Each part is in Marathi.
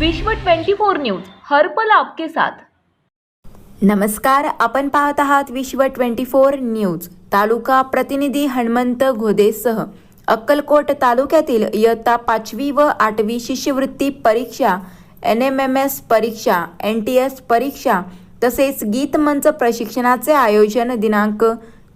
विश्व 24 न्यूज हर्पल आपके साथ. नमस्कार आपण पाहत आहात विश्व ट्वेंटी फोर न्यूज. तालुका प्रतिनिधी हनुमंत घोदेसह अक्कलकोट तालुक्यातील इयत्ता पाचवी व आठवी शिष्यवृत्ती परीक्षा एन एम एम एस परीक्षा एन टी एस परीक्षा तसेच गीतमंच प्रशिक्षणाचे आयोजन दिनांक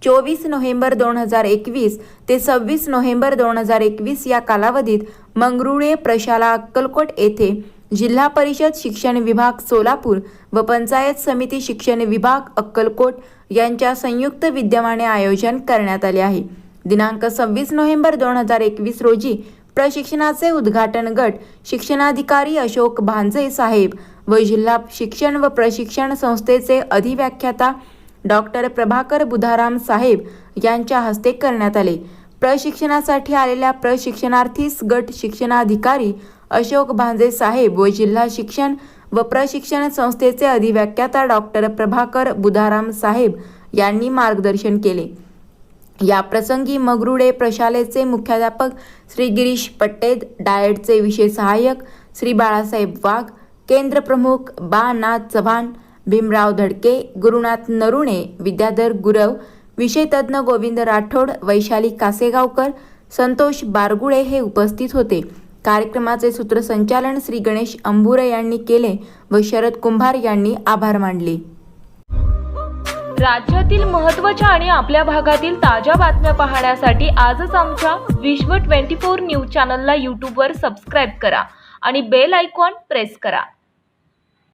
चोवीस नोव्हेंबर दोन हजार एकवीस ते सव्वीस नोव्हेंबर दोन हजार एकवीस या कालावधीत मंगरुळे प्रशाला अक्कलकोट येथे जिल्हा परिषद शिक्षण विभाग सोलापूर व पंचायत समिती शिक्षण विभाग अक्कलकोट यांच्या संयुक्त विद्यमाने आयोजन करण्यात आले आहे. दिनांक सव्वीस नोव्हेंबर दोन हजार एकवीस रोजी प्रशिक्षणाचे उद्घाटन गट शिक्षणाधिकारी अशोक भांजे साहेब व जिल्हा शिक्षण व प्रशिक्षण संस्थेचे अधिव्याख्याता डॉक्टर प्रभाकर बुधाराम साहेब यांच्या हस्ते करण्यात आले. प्रशिक्षणासाठी आलेल्या प्रशिक्षणार्थीस गट शिक्षणाधिकारी अशोक भांजे साहेब व जिल्हा शिक्षण व प्रशिक्षण संस्थेचे अधिव्याख्याता डॉक्टर प्रभाकर बुधाराम साहेब यांनी मार्गदर्शन केले. या प्रसंगी मगरुडे प्रशालेचे मुख्याध्यापक श्री गिरीश पट्टेद डायटचे विशेष सहाय्यक श्री बाळासाहेब वाघ केंद्र प्रमुख बा नाथ चव्हाण भीमराव धडके गुरुनाथ नरुणे विद्याधर गुरव विषयतज्ञ गोविंद राठोड वैशाली कासेगावकर संतोष बारगुळे हे उपस्थित होते. कार्यक्रमाचे सूत्रसंचालन श्री गणेश अंबुरे यांनी केले व शरद कुंभार यांनी आभार मानले. राज्यातील महत्त्वाच्या आणि आपल्या भागातील ताज्या बातम्या पाहण्यासाठी आजच आमच्या विश्व 24 न्यूज चॅनलला यूट्यूबवर सबस्क्राईब करा आणि बेल आयकॉन प्रेस करा.